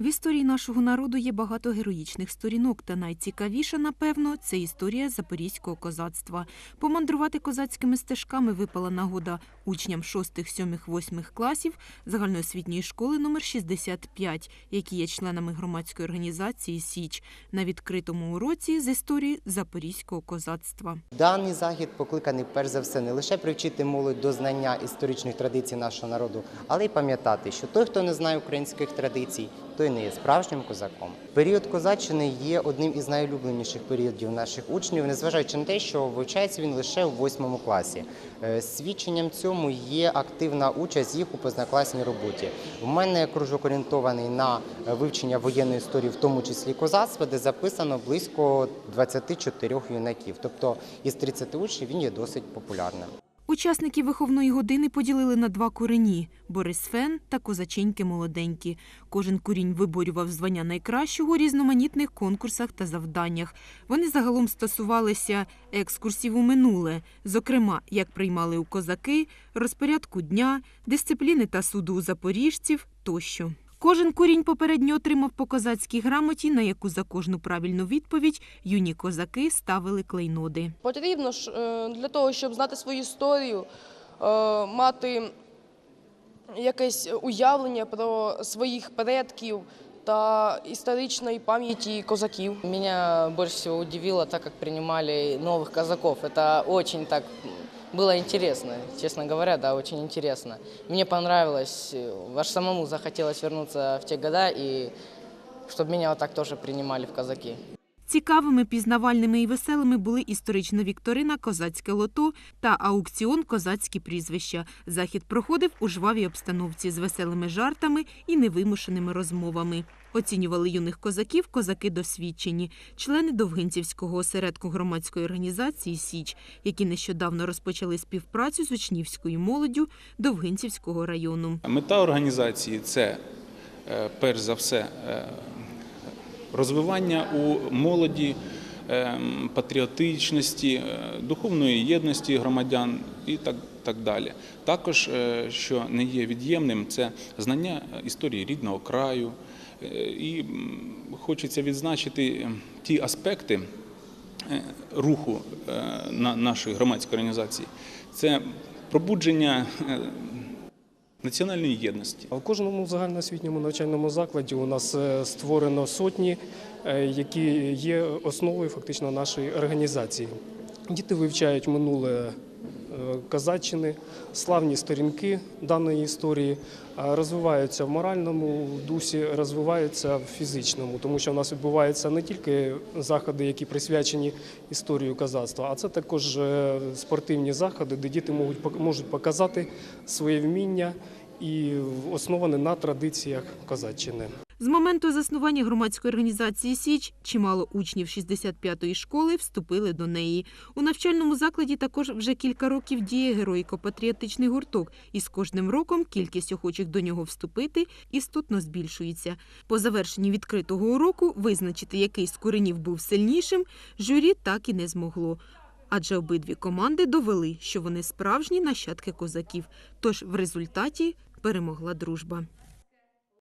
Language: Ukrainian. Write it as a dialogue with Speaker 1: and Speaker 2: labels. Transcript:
Speaker 1: В історії нашого народу є багато героїчних сторінок, та найцікавіша, напевно, це історія запорізького козацтва. Помандрувати козацькими стежками випала нагода учням 6, 7, 8 класів загальноосвітньої школи номер 65, які є членами громадської організації Січ на відкритому уроці з історії запорізького козацтва.
Speaker 2: Даний захід покликаний перш за все не лише привчити молодь до знання історичних традицій нашого народу, але й пам'ятати, що той, хто не знає українських традицій, той не є справжнім козаком. Період козаччини є одним із найулюбленіших періодів наших учнів, незважаючи на те, що вивчається він лише у восьмому класі. Е, Свідченням цьому є активна участь їх у познакласній роботі. У мене кружок орієнтований на е, вивчення воєнної історії, в тому числі козацтва, де записано близько 24 юнаків. Тобто із 30 учнів він є досить популярним.
Speaker 1: Учасники виховної години поділили на два курені – Борисфен та Козаченьки молоденькі. Кожен курінь виборював звання найкращого у різноманітних конкурсах та завданнях. Вони загалом стосувалися екскурсів у минуле, зокрема, як приймали у козаки, розпорядку дня, дисципліни та суду у запоріжців тощо. Кожен курінь попередньо отримав по козацькій грамоті, на яку за кожну правильну відповідь юні козаки ставили клейноди.
Speaker 3: Потрібно ж е, для того, щоб знати свою історію, е, мати якесь уявлення про своїх предків та історичної пам'яті козаків.
Speaker 4: Меня больше всего удивило, так как принимали новых казаков. Это очень так было интересно, честно говоря, да, очень интересно. Мне понравилось, э, аж самому захотелось вернуться в те года и чтобы меня вот так тоже принимали в казаки.
Speaker 1: Цікавими, пізнавальними і веселими були історична вікторина «Козацьке лото» та аукціон «Козацькі прізвища». Захід проходив у жвавій обстановці з веселими жартами і невимушеними розмовами. Оцінювали юних козаків козаки досвідчені, члени Довгинцівського осередку громадської організації «Січ», які нещодавно розпочали співпрацю з учнівською молоддю Довгинцівського району.
Speaker 5: Мета організації це е, перш за все е, розвивання у молоді е, патріотичності, е, духовної єдності громадян і так, так далі. Також, е, що не є від'ємним, це знання історії рідного краю. Е, І хочеться відзначити е, ті аспекти руху на нашої громадської організації. Це пробудження національної єдності.
Speaker 6: В кожному загальноосвітньому навчальному закладі у нас е, створено сотні, е, які є основою фактично нашої організації. Діти вивчають минуле Казаччини, славні сторінки даної історії, розвиваються в моральному дусі, розвиваються в фізичному, тому що в нас відбуваються не тільки заходи, які присвячені історії казацтва, а це також е, спортивні заходи, де діти можуть показати своє вміння і основане на традиціях козаччини.
Speaker 1: З моменту заснування громадської організації Січ чимало учнів 65-ї школи вступили до неї. У навчальному закладі також вже кілька років діє героїко-патріотичний гурток, і з кожним роком кількість охочих до нього вступити істотно збільшується. По завершенні відкритого уроку визначити, який з куренів був сильнішим, журі так і не змогло. Адже обидві команди довели, що вони справжні нащадки козаків. Тож в результаті перемогла дружба.